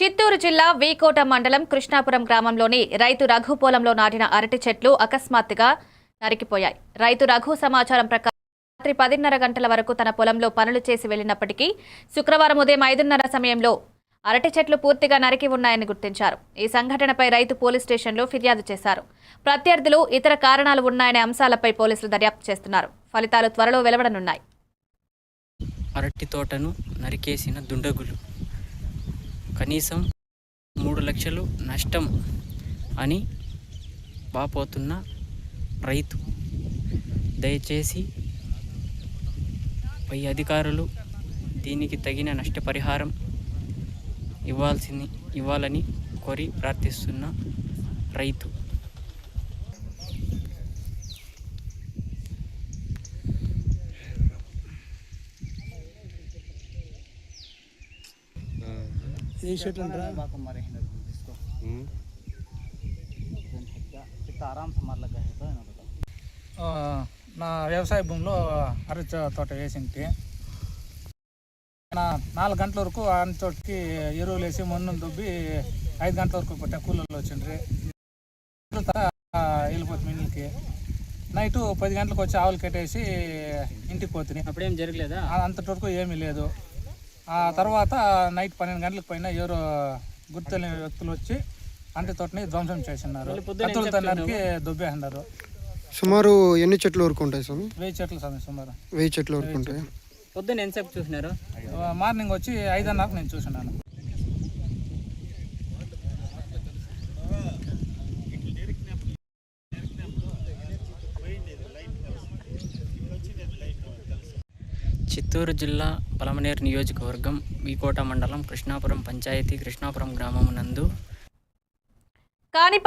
చిత్తూరు జిల్లా వీకోట మండలం కృష్ణాపురం గ్రామంలోని రైతు రఘు పొలంలో నాటిన అరటి చెట్లు అకస్మాత్తుగా నరికిపోయాయి. రైతు రఘు సమాచారం ప్రకారం రాత్రి పదిన్నర గంటల వరకు తన పొలంలో పనులు చేసి వెళ్ళినప్పటికీ శుక్రవారం ఉదయం ఐదున్నర సమయంలో అరటి చెట్లు పూర్తిగా నరికి ఉన్నాయని గుర్తించారు. ఈ సంఘటనపై రైతు పోలీస్ స్టేషన్లో ఫిర్యాదు చేశారు. ప్రత్యర్థులు ఇతర కారణాలు ఉన్నాయనే అంశాలపై పోలీసులు దర్యాప్తు చేస్తున్నారు. ఫలితాలు త్వరలో వెలువడనున్నాయి. అరటి తోటను నరికేసిన దుండగులు కనీసం మూడు లక్షలు నష్టం అని వాపోతున్న రైతు. దయచేసి పై అధికారులు దీనికి తగిన నష్టపరిహారం ఇవ్వాల్సింది ఇవ్వాలని కోరి ప్రార్థిస్తున్న రైతు. ఏ షర్ట్ నా వ్యవసాయ భూమిలో అరటి తోట వేసింటి నా నాలుగు గంటల వరకు అరటి తోటకి ఎరువులు వేసి మన్ను దుబ్బి ఐదు గంటల వరకు పెట్టా కూలీలు వచ్చిండ్రి. వెళ్ళిపోతుంది ఇంటికి నైట్ పది గంటలకు వచ్చి ఆవులు కట్టేసి ఇంటికి పోతుంది అప్పుడేం జరగలేదా? అంతటి వరకు ఏమీ లేదు. ఆ తర్వాత నైట్ పన్నెండు గంటలకు పైన ఎవరు గుర్తులేని వ్యక్తులు వచ్చి అంటి తోటని ధ్వంసం చేసినారు. కత్తులతో నరికి దొబ్బేసినారు సుమారు ఎన్ని చెట్లు వరకు ఉంటాయి స్వామి? వెయ్యి చెట్లు సమయం సుమారు. వెయ్యి చెట్ల వరకు ఉంటాయి. పొద్దున్న ఎంతసేపు చూసినారు? మార్నింగ్ వచ్చి ఐదున్నరకు నేను చూసినాను. చిత్తూరు జిల్లా పలమనేరు నియోజకవర్గం వీకోట మండలం కృష్ణాపురం పంచాయతీ కృష్ణాపురం గ్రామం నందు. కాని